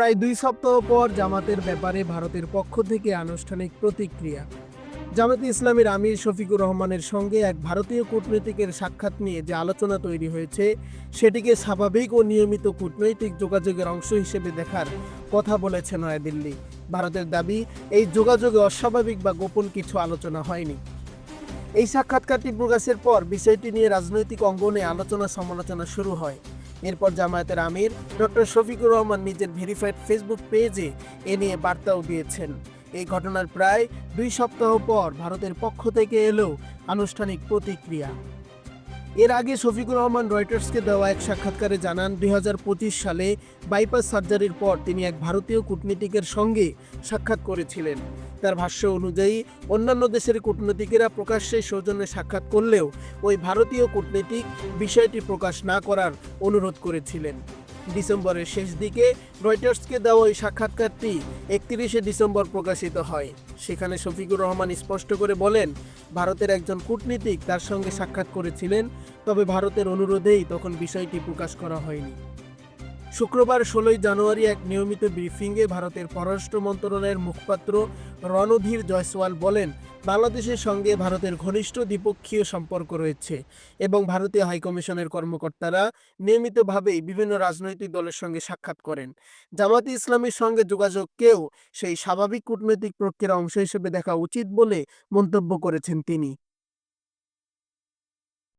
প্রায় দুই সপ্তাহ পর জামাতের ব্যাপারে ভারতের পক্ষ থেকে আনুষ্ঠানিক প্রতিক্রিয়া। জামাতে ইসলামের আমির শফিকুর রহমানের সঙ্গে এক ভারতীয় কূটনীতিকের সাক্ষাৎ নিয়ে যে আলোচনা তৈরি হয়েছে, সেটিকে স্বাভাবিক ও নিয়মিত কূটনৈতিক যোগাযোগের অংশ হিসেবে দেখার কথা বলেছে নয়াদিল্লি। ভারতের দাবি, এই যোগাযোগে অস্বাভাবিক বা গোপন কিছু আলোচনা হয়নি। এই সাক্ষাৎকারটি প্রকাশের পর বিষয়টি নিয়ে রাজনৈতিক অঙ্গনে আলোচনা সমালোচনা শুরু হয়। এরপর জামায়াতের আমির ডক্টর শফিকুর রহমান নিজের ভেরিফাইড ফেসবুক পেজে এ নিয়ে বার্তাও দিয়েছেন। এই ঘটনার প্রায় দুই সপ্তাহ পর ভারতের পক্ষ থেকে এলো আনুষ্ঠানিক প্রতিক্রিয়া। এর আগে শফিকুর রহমান রয়টার্সকে দেওয়া এক সাক্ষাৎকারে জানান, দুই হাজার পঁচিশ সালে বাইপাস সার্জারির পর তিনি এক ভারতীয় কূটনীতিকের সঙ্গে সাক্ষাৎ করেছিলেন। তার ভাষ্য অনুযায়ী, অন্যান্য দেশের কূটনীতিকেরা প্রকাশ্যে সৌজন্যে সাক্ষাৎ করলেও ওই ভারতীয় কূটনীতিক বিষয়টি প্রকাশ না করার অনুরোধ করেছিলেন। ডিসেম্বরের শেষ দিকে রয়টার্সকে দেওয়া ওই সাক্ষাৎকারটি একত্রিশে ডিসেম্বর প্রকাশিত হয়। সেখানে শফিকুর রহমান স্পষ্ট করে বলেন, ভারতের একজন কূটনীতিক তার সঙ্গে সাক্ষাৎ করেছিলেন, তবে ভারতের অনুরোধেই তখন বিষয়টি প্রকাশ করা হয়নি। শুক্রবার ষোলোই জানুয়ারি এক নিয়মিত ব্রিফিংয়ে ভারতের পররাষ্ট্র মন্ত্রণালয়ের মুখপাত্র রণধীর জয়সওয়াল বলেন, বাংলাদেশের সঙ্গে ভারতের ঘনিষ্ঠ দ্বিপক্ষীয় সম্পর্ক রয়েছে এবং ভারতীয় হাইকমিশনের কর্মকর্তারা নিয়মিতভাবেই বিভিন্ন রাজনৈতিক দলের সঙ্গে সাক্ষাৎ করেন। জামাতে ইসলামের সঙ্গে যোগাযোগকেও সেই স্বাভাবিক কূটনৈতিক প্রক্রিয়ার অংশ হিসেবে দেখা উচিত বলে মন্তব্য করেছেন তিনি।